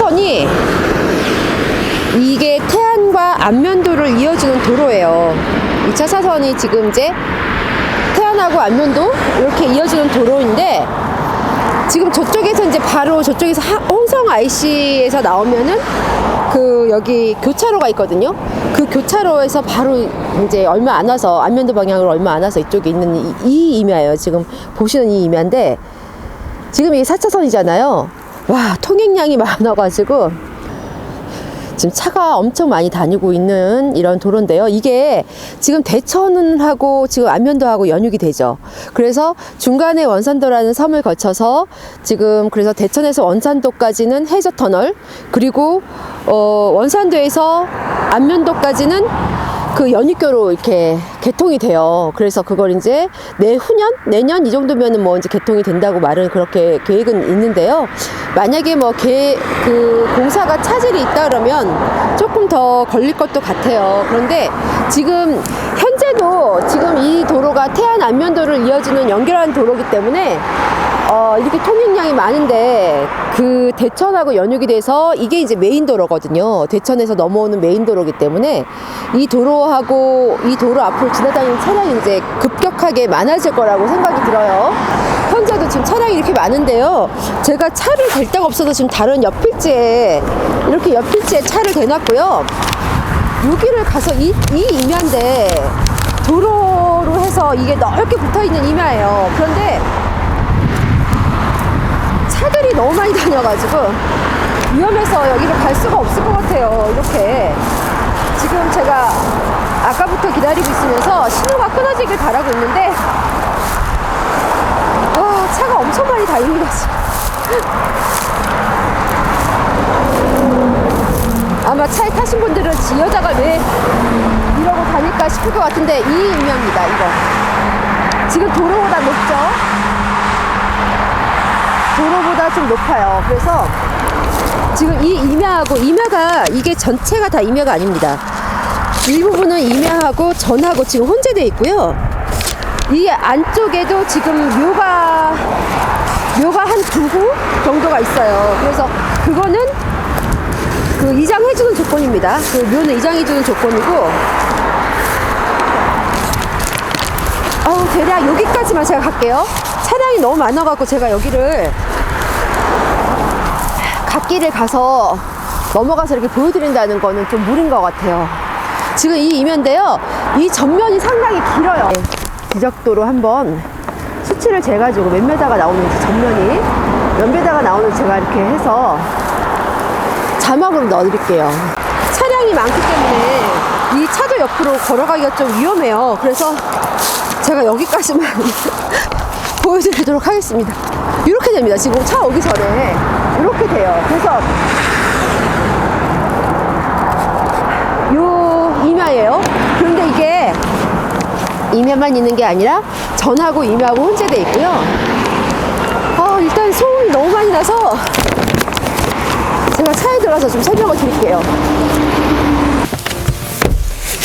차선이 이게 태안과 안면도를 이어주는 도로예요. 2차 차선이 지금 이제 태안하고 안면도 이렇게 이어주는 도로인데 지금 저쪽에서 이제 바로 저쪽에서 하- 홍성 IC에서 나오면은 그 여기 교차로가 있거든요. 그 교차로에서 바로 이제 얼마 안 와서 안면도 방향으로 얼마 안 와서 이쪽에 있는 이, 이 임야예요. 지금 보시는 이 임야인데 지금 이게 4차선이잖아요. 와, 통행량이 많아가지고 지금 차가 엄청 많이 다니고 있는 이런 도로인데요. 이게 지금 대천하고 지금 안면도하고 연육이 되죠. 그래서 중간에 원산도라는 섬을 거쳐서 지금 그래서 대천에서 원산도까지는 해저 터널 그리고 어 원산도에서 안면도까지는 그 연익교로 이렇게 개통이 돼요. 그래서 그걸 이제 내후년, 내년 이 정도면은 뭐 이제 개통이 된다고 말은 그렇게 계획은 있는데요. 만약에 뭐 계, 그 공사가 차질이 있다 그러면 조금 더 걸릴 것도 같아요. 그런데 지금 현재도 지금 이 도로가 태안 안면도를 이어주는 연결하는 도로기 때문에 어, 이렇게 통행량이 많은데 그 대천하고 연육이 돼서 이게 이제 메인 도로거든요. 대천에서 넘어오는 메인 도로기 때문에 이 도로하고 이 도로 앞으로 지나다니는 차량이 이제 급격하게 많아질 거라고 생각이 들어요. 현재도 지금 차량이 이렇게 많은데요. 제가 차를 댈 데가 없어서 지금 다른 옆필지에 이렇게 옆필지에 차를 대놨고요. 여기를 가서 이, 이 임야인데 도로로 해서 이게 넓게 붙어 있는 임야예요. 그런데 차들이 너무 많이 다녀가지고 위험해서 여기를 갈 수가 없을 것 같아요. 이렇게 지금 제가 아까부터 기다리고 있으면서 신호가 끊어지길 바라고 있는데 와 차가 엄청 많이 다닙니다 지금. 아마 차에 타신 분들은 지 여자가 왜 이러고 다닐까 싶을 것 같은데 이 임야입니다 이거. 지금 도로보다 높죠? 도로보다 좀 높아요. 그래서 지금 이 임야하고 임야가 이게 전체가 다 임야가 아닙니다. 일부분은 임야하고 전하고 지금 혼재되어 있고요. 이 안쪽에도 지금 묘가 묘가 한 두 구 정도가 있어요 그래서 그거는 그 이장해주는 조건입니다. 그 묘는 이장해주는 조건이고, 어 대략 여기까지만 제가 갈게요. 차량이 너무 많아갖고 제가 여기를 갓길을 가서 넘어가서 이렇게 보여드린다는 거는 좀 무리인 것 같아요. 지금 이 이면인데요. 이 전면이 상당히 길어요. 네, 지적도로 한번 수치를 재가지고 몇 메다가 나오는지 전면이 몇 메다가 나오는지 제가 이렇게 해서 자막으로 넣어드릴게요. 차량이 많기 때문에 이 차도 옆으로 걸어가기가 좀 위험해요. 그래서 제가 여기까지만 보여드리도록 하겠습니다. 이렇게 됩니다. 지금 차 오기 전에 이렇게 돼요. 그래서 요 임야예요. 임야만 있는 게 아니라 전하고 임야하고 혼재돼 있고요. 어, 일단 소음이 너무 많이 나서 제가 차에 들어가서 좀 설명을 드릴게요.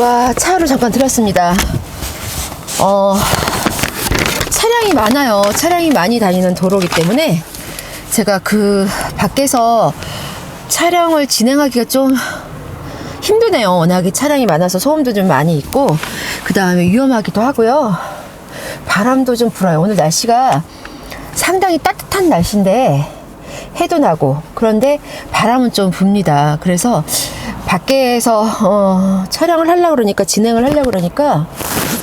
와, 차로 잠깐 들었습니다. 어, 차량이 많아요. 차량이 많이 다니는 도로기 때문에 제가 그 밖에서 촬영을 진행하기가 좀 힘드네요. 워낙에 차량이 많아서 소음도 좀 많이 있고, 그 다음에 위험하기도 하고요. 바람도 좀 불어요. 오늘 날씨가 상당히 따뜻한 날씨인데, 해도 나고 그런데 바람은 좀 붑니다. 그래서 밖에서 어, 촬영을 하려고 그러니까 진행을 하려고 그러니까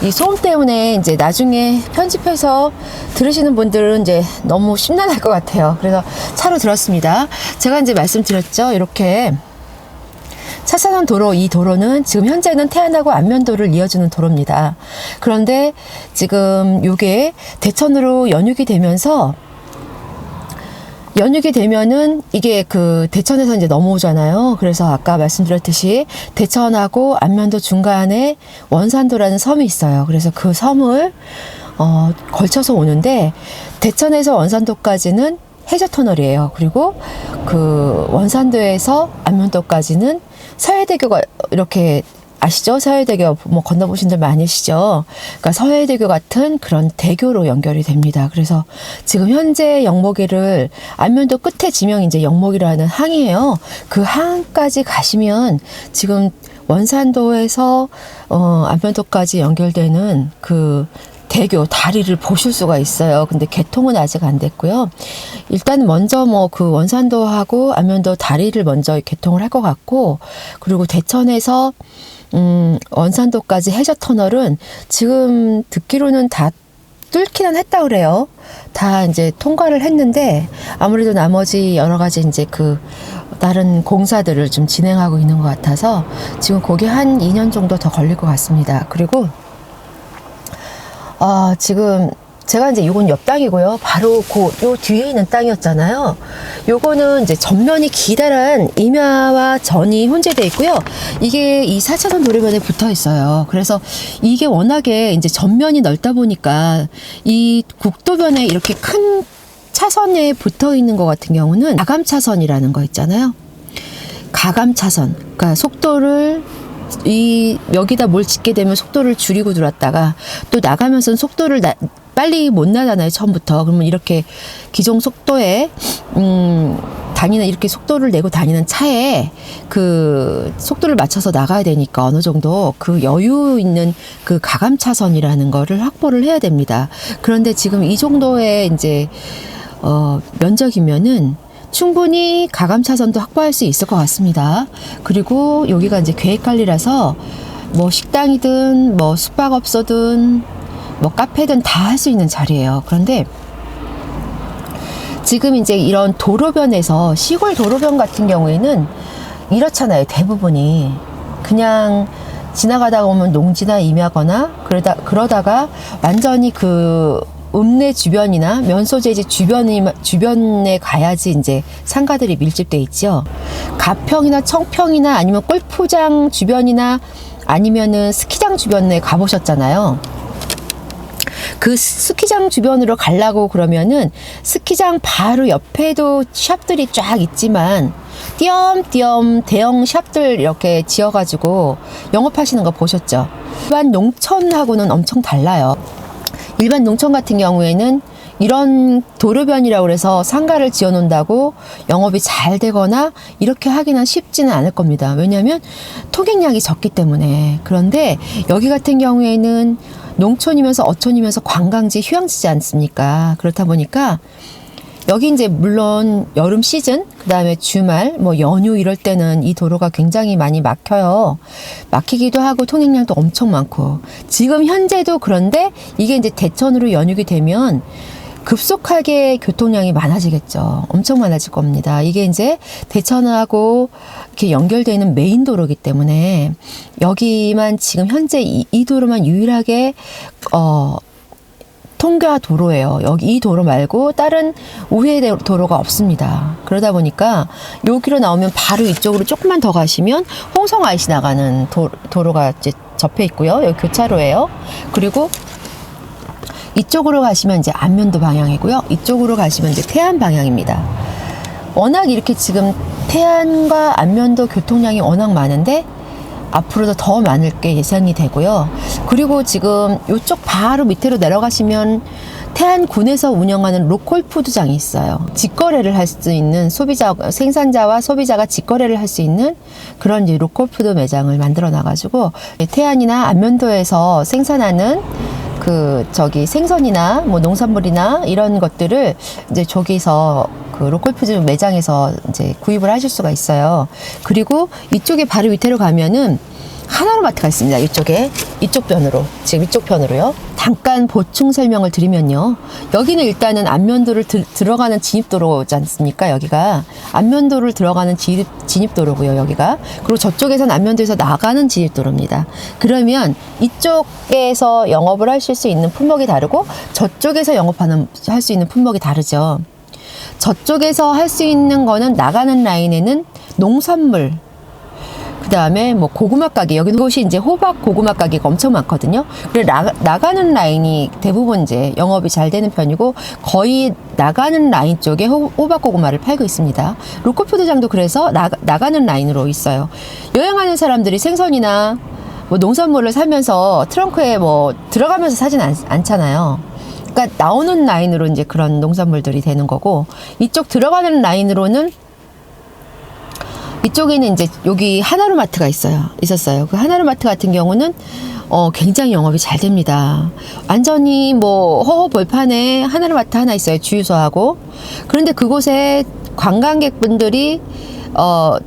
이 소음 때문에 이제 나중에 편집해서 들으시는 분들은 이제 너무 심란할 것 같아요. 그래서 차로 들었습니다. 제가 이제 말씀드렸죠. 이렇게 차선원 도로 이 도로는 지금 현재는 태안하고 안면도를 이어주는 도로입니다. 그런데 지금 요게 대천으로 연육이 되면서 연육이 되면은 이게 그 대천에서 이제 넘어오잖아요. 그래서 아까 말씀드렸듯이 대천하고 안면도 중간에 원산도라는 섬이 있어요. 그래서 그 섬을 어, 걸쳐서 오는데 대천에서 원산도까지는 해저 터널이에요. 그리고 그 원산도에서 안면도까지는 서해대교가 이렇게 아시죠? 서해대교 뭐 건너보신 분 많으시죠? 그러니까 서해대교 같은 그런 대교로 연결이 됩니다. 그래서 지금 현재 영목이를 안면도 끝에 지명 이제 영목이라는 항이에요. 그 항까지 가시면 지금 원산도에서 어 안면도까지 연결되는 그 대교 다리를 보실 수가 있어요. 근데 개통은 아직 안 됐고요. 일단 먼저 뭐 그 원산도하고 안면도 다리를 먼저 개통을 할 것 같고 그리고 대천에서 음 원산도까지 해저 터널은 지금 듣기로는 다 뚫기는 했다 그래요. 다 이제 통과를 했는데 아무래도 나머지 여러 가지 이제 그 다른 공사들을 좀 진행하고 있는 것 같아서 지금 거기 한 2년 정도 더 걸릴 것 같습니다. 그리고 아, 지금 제가 이제 요건 옆 땅이고요. 바로 그요 뒤에 있는 땅이었잖아요. 요거는 이제 전면이 기다란 임야와 전이 혼재돼 있고요. 이게 이 4차선 도로변에 붙어 있어요. 그래서 이게 워낙에 이제 전면이 넓다 보니까 이 국도변에 이렇게 큰 차선에 붙어 있는 것 같은 경우는 가감 차선이라는 거 있잖아요. 가감 차선. 그러니까 속도를 이 여기다 뭘 짓게 되면 속도를 줄이고 들었다가 또 나가면서는 속도를 나, 빨리 못 나잖아요 처음부터 그러면 이렇게 기존 속도에 음 다니는 이렇게 속도를 내고 다니는 차에 그 속도를 맞춰서 나가야 되니까 어느 정도 그 여유 있는 그 가감 차선이라는 거를 확보를 해야 됩니다. 그런데 지금 이 정도의 이제 어 면적이면은 충분히 가감 차선도 확보할 수 있을 것 같습니다. 그리고 여기가 이제 계획 관리라서 뭐 식당이든 뭐 숙박업소든 뭐 카페든 다 할 수 있는 자리예요. 그런데 지금 이제 이런 도로변에서 시골 도로변 같은 경우에는 이렇잖아요. 대부분이 그냥 지나가다가 오면 농지나 임야거나 그러다 그러다가 완전히 그 읍내 주변이나 면소재지 주변이 주변에 가야지 이제 상가들이 밀집돼 있죠. 가평이나 청평이나 아니면 골프장 주변이나 아니면은 스키장 주변에 가보셨잖아요. 그 스키장 주변으로 가려고 그러면은 스키장 바로 옆에도 샵들이 쫙 있지만 띄엄띄엄 대형 샵들 이렇게 지어가지고 영업하시는 거 보셨죠? 일반 농촌하고는 엄청 달라요. 일반 농촌 같은 경우에는 이런 도로변이라고 그래서 상가를 지어 놓는다고 영업이 잘 되거나 이렇게 하기는 쉽지는 않을 겁니다. 왜냐하면 통행량이 적기 때문에. 그런데 여기 같은 경우에는 농촌이면서 어촌이면서 관광지 휴양지지 않습니까? 그렇다 보니까 여기 이제 물론 여름 시즌, 그 다음에 주말, 뭐 연휴 이럴 때는 이 도로가 굉장히 많이 막혀요. 막히기도 하고 통행량도 엄청 많고. 지금 현재도 그런데 이게 이제 대천으로 연육이 되면 급속하게 교통량이 많아지겠죠. 엄청 많아질 겁니다. 이게 이제 대천하고 이렇게 연결되는 메인 도로기 때문에 여기만 지금 현재 이, 이 도로만 유일하게 어 통과 도로예요. 여기 이 도로 말고 다른 우회 도로가 없습니다. 그러다 보니까 여기로 나오면 바로 이쪽으로 조금만 더 가시면 홍성 IC 나가는 도, 도로가 이제 접해 있고요. 여기 교차로예요. 그리고 이쪽으로 가시면 이제 안면도 방향이고요. 이쪽으로 가시면 이제 태안 방향입니다. 워낙 이렇게 지금 태안과 안면도 교통량이 워낙 많은데 앞으로도 더 많을 게 예상이 되고요. 그리고 지금 이쪽 바로 밑으로 내려가시면 태안군에서 운영하는 로컬 푸드장이 있어요. 직거래를 할 수 있는 소비자, 생산자와 소비자가 직거래를 할 수 있는 그런 로컬 푸드 매장을 만들어 놔가지고 태안이나 안면도에서 생산하는 그 저기 생선이나 뭐 농산물이나 이런 것들을 이제 저기서 그 로컬푸드 매장에서 이제 구입을 하실 수가 있어요. 그리고 이쪽에 바로 밑으로 가면은 하나로마트가 있습니다. 이쪽에 이쪽 편으로 지금 이쪽 편으로요. 잠깐 보충 설명을 드리면요. 여기는 일단은 안면도를 들, 들어가는 진입도로지 않습니까? 여기가 안면도를 들어가는 진입, 진입도로고요. 여기가 그리고 저쪽에선 안면도에서 나가는 진입도로입니다. 그러면 이쪽에서 영업을 하실 수 있는 품목이 다르고 저쪽에서 영업하는 할 수 있는 품목이 다르죠. 저쪽에서 할 수 있는 거는 나가는 라인에는 농산물 그 다음에 뭐 고구마 가게 여기 곳이 이제 호박 고구마 가게가 엄청 많거든요. 그래 나, 나가는 라인이 대부분 이제 영업이 잘 되는 편이고 거의 나가는 라인 쪽에 호, 호박 고구마를 팔고 있습니다. 로컬푸드장도 그래서 나, 나가는 라인으로 있어요. 여행하는 사람들이 생선이나 뭐 농산물을 사면서 트렁크에 뭐 들어가면서 사진 않, 않잖아요. 그러니까 나오는 라인으로 이제 그런 농산물들이 되는 거고 이쪽 들어가는 라인으로는 이쪽에는 이제 여기 하나로마트가 있어요. 있었어요. 그 하나로마트 같은 경우는 어, 굉장히 영업이 잘 됩니다. 완전히 뭐 허허 벌판에 하나로마트 하나 있어요. 주유소하고. 그런데 그곳에 관광객분들이 어,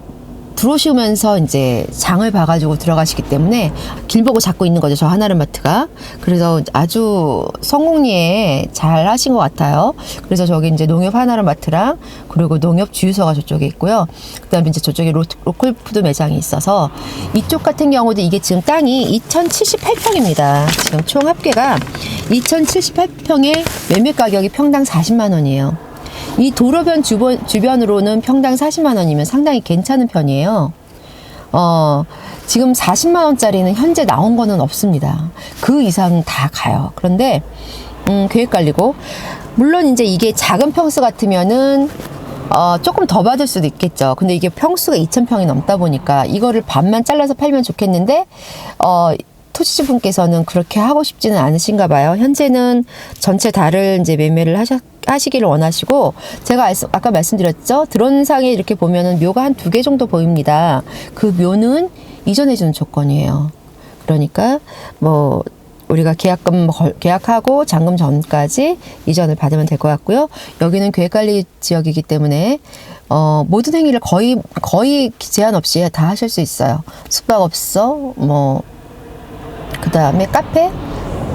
들어오시면서 이제 장을 봐가지고 들어가시기 때문에 길 보고 잡고 있는 거죠. 저 하나르마트가. 그래서 아주 성공리에 잘 하신 것 같아요. 그래서 저기 이제 농협 하나르마트랑 그리고 농협 주유소가 저쪽에 있고요. 그 다음에 이제 저쪽에 로, 로컬 푸드 매장이 있어서 이쪽 같은 경우도 이게 지금 땅이 2078평입니다. 지금 총 합계가 2078평에 매매 가격이 평당 40만 원이에요. 이 도로변 주변, 주변으로는 평당 40만 원이면 상당히 괜찮은 편이에요. 어, 지금 40만 원짜리는 현재 나온 거는 없습니다. 그 이상 다 가요. 그런데 음, 계획 관리고 물론 이제 이게 작은 평수 같으면은 어, 조금 더 받을 수도 있겠죠. 근데 이게 평수가 2,000평이 넘다 보니까 이거를 반만 잘라서 팔면 좋겠는데, 어, 토지주분께서는 그렇게 하고 싶지는 않으신가 봐요. 현재는 전체 다를 이제 매매를 하셨, 하시기를 원하시고, 제가 아까 말씀드렸죠. 드론상에 이렇게 보면은 묘가 한 두 개 정도 보입니다. 그 묘는 이전해 주는 조건이에요. 그러니까, 뭐, 우리가 계약금 걸- 계약하고 잔금 전까지 이전을 받으면 될 것 같고요. 여기는 계획관리 지역이기 때문에 어, 모든 행위를 거의 거의 제한 없이 다 하실 수 있어요. 숙박업소, 뭐 그다음에 카페,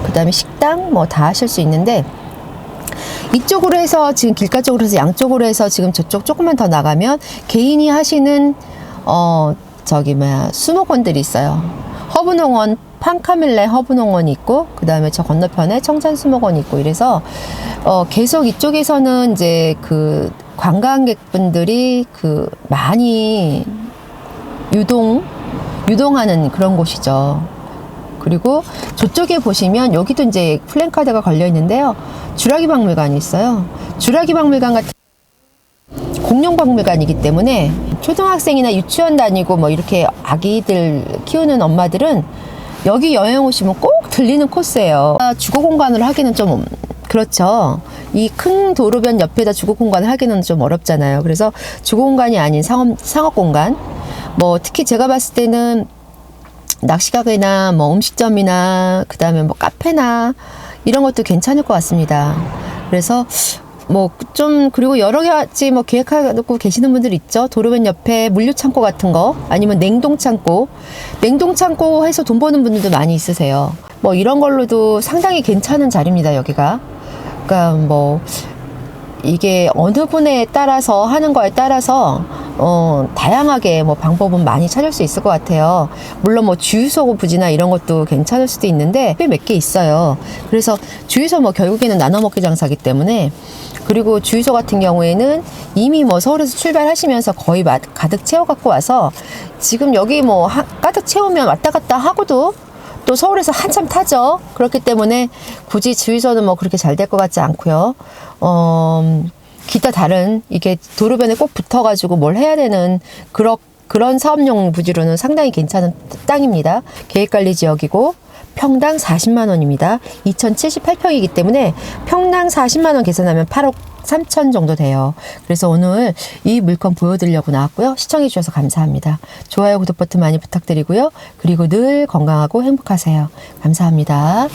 그다음에 식당 뭐 다 하실 수 있는데 이쪽으로 해서 지금 길가 쪽으로 해서 양쪽으로 해서 지금 저쪽 조금만 더 나가면 개인이 하시는 어 저기 뭐야 수목원들이 있어요. 허브농원 판카밀레 허브농원이 있고 그 다음에 저 건너편에 청산수목원이 있고 이래서 어 계속 이쪽에서는 이제 그 관광객분들이 그 많이 유동 유동하는 그런 곳이죠. 그리고 저쪽에 보시면 여기도 이제 플랜카드가 걸려 있는데요. 주라기 박물관이 있어요. 주라기 박물관 같은 공룡 박물관이기 때문에 초등학생이나 유치원 다니고 뭐 이렇게 아기들 키우는 엄마들은 여기 여행 오시면 꼭 들리는 코스예요. 아, 주거 공간을 하기는 좀 그렇죠. 이 큰 도로변 옆에다 주거 공간을 하기는 좀 어렵잖아요. 그래서 주거 공간이 아닌 상업 상업 공간. 뭐 특히 제가 봤을 때는 낚시가게나 뭐 음식점이나 그다음에 뭐 카페나 이런 것도 괜찮을 것 같습니다. 그래서 뭐 좀 그리고 여러 가지 뭐 계획하고 계시는 분들 있죠. 도로변 옆에 물류 창고 같은 거 아니면 냉동 창고, 냉동 창고 해서 돈 버는 분들도 많이 있으세요. 뭐 이런 걸로도 상당히 괜찮은 자리입니다. 여기가. 그러니까 뭐 이게 어느 분에 따라서 하는 거에 따라서 어, 다양하게 뭐 방법은 많이 찾을 수 있을 것 같아요. 물론 뭐 주유소 부지나 이런 것도 괜찮을 수도 있는데 꽤 몇 개 있어요. 그래서 주유소 뭐 결국에는 나눠 먹기 장사기 때문에 그리고 주유소 같은 경우에는 이미 뭐 서울에서 출발하시면서 거의 마- 가득 채워 갖고 와서 지금 여기 뭐 하- 가득 채우면 왔다 갔다 하고도 또 서울에서 한참 타죠. 그렇기 때문에 굳이 주유소는 뭐 그렇게 잘 될 것 같지 않고요. 어, 기타 다른 이게 도로변에 꼭 붙어가지고 뭘 해야 되는 그런 그런 사업용 부지로는 상당히 괜찮은 땅입니다. 계획관리 지역이고 평당 40만 원입니다. 2078평이기 때문에 평당 40만 원 계산하면 8억 3천 정도 돼요. 그래서 오늘 이 물건 보여드리려고 나왔고요. 시청해주셔서 감사합니다. 좋아요, 구독 버튼 많이 부탁드리고요. 그리고 늘 건강하고 행복하세요. 감사합니다.